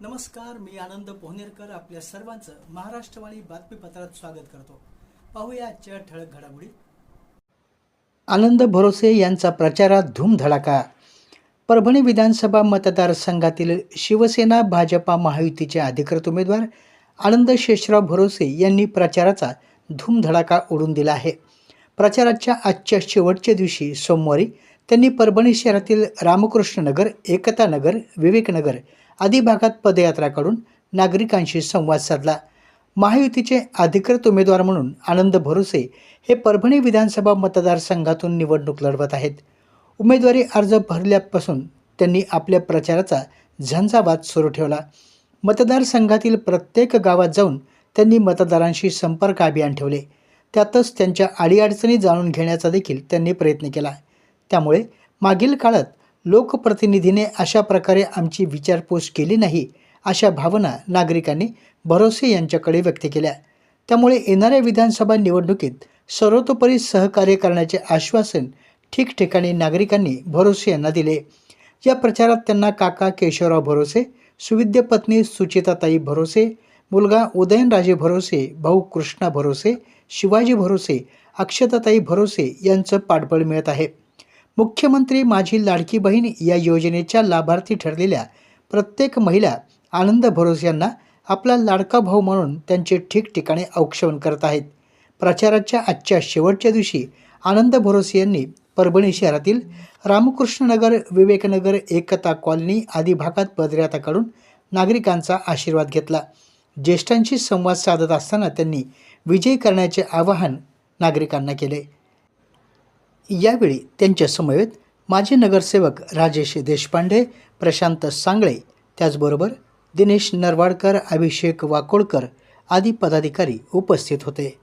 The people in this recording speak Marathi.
नमस्कार मी आनंद पोहनेरकर आपल्या सर्वांचं महाराष्ट्रवाणी बातमीपत्रात स्वागत करतो. पाहूया आजच्या ठळक घडामोडी. आनंद भरोसे यांचा प्रचारात धूमधडाका. परभणी विधानसभा मतदारसंघातील शिवसेना भाजपा महायुतीचे अधिकृत उमेदवार आनंद शेषराव भरोसे यांनी प्रचाराचा धूमधडाका उडून दिला आहे. प्रचाराच्या आजच्या शेवटच्या दिवशी सोमवारी त्यांनी परभणी शहरातील रामकृष्णनगर एकतानगर एकता नगर विवेकनगर आदी भागात पदयात्रा करून नागरिकांशी संवाद साधला. महायुतीचे अधिकृत उमेदवार म्हणून आनंद भरोसे हे परभणी विधानसभा मतदारसंघातून निवडणूक लढवत आहेत. उमेदवारी अर्ज भरल्यापासून त्यांनी आपल्या प्रचाराचा झंझावात सुरू ठेवला. मतदारसंघातील प्रत्येक गावात जाऊन त्यांनी मतदारांशी संपर्क अभियान ठेवले. त्यातच त्यांच्या अडीअडचणी जाणून घेण्याचा देखील त्यांनी प्रयत्न केला. त्यामुळे मागील काळात लोकप्रतिनिधीने अशा प्रकारे आमची विचारपूस केली नाही अशा भावना नागरिकांनी भरोसे यांच्याकडे व्यक्त केल्या. त्यामुळे येणाऱ्या विधानसभा निवडणुकीत सर्वतोपरी सहकार्य करण्याचे आश्वासन ठिकठिकाणी नागरिकांनी भरोसे यांना दिले. या प्रचारात त्यांना काका केशवराव भरोसे सुविद्य पत्नी सुचिताताई भरोसे मुलगा उदयनराजे भरोसे भाऊ कृष्णा भरोसे शिवाजी भरोसे अक्षताताई भरोसे यांचं पाठबळ मिळत आहे. मुख्यमंत्री माझी लाडकी बहीण या योजनेच्या लाभार्थी ठरलेल्या प्रत्येक महिला आनंद भरोस यांना आपला लाडका भाऊ म्हणून त्यांचे ठिकठिकाणी औक्षवण करत आहेत. प्रचाराच्या आजच्या शेवटच्या दिवशी आनंद भरोसे यांनी परभणी शहरातील रामकृष्णनगर विवेकनगर एकता कॉलनी आदी भागात पदयात्राकडून नागरिकांचा आशीर्वाद घेतला. ज्येष्ठांशी संवाद साधत असताना त्यांनी विजयी करण्याचे आवाहन नागरिकांना केले. यावेळी त्यांच्या समवेत माजी नगरसेवक राजेश देशपांडे प्रशांत सांगळे त्याचबरोबर दिनेश नरवाडकर अभिषेक वाकोडकर आदी पदाधिकारी उपस्थित होते.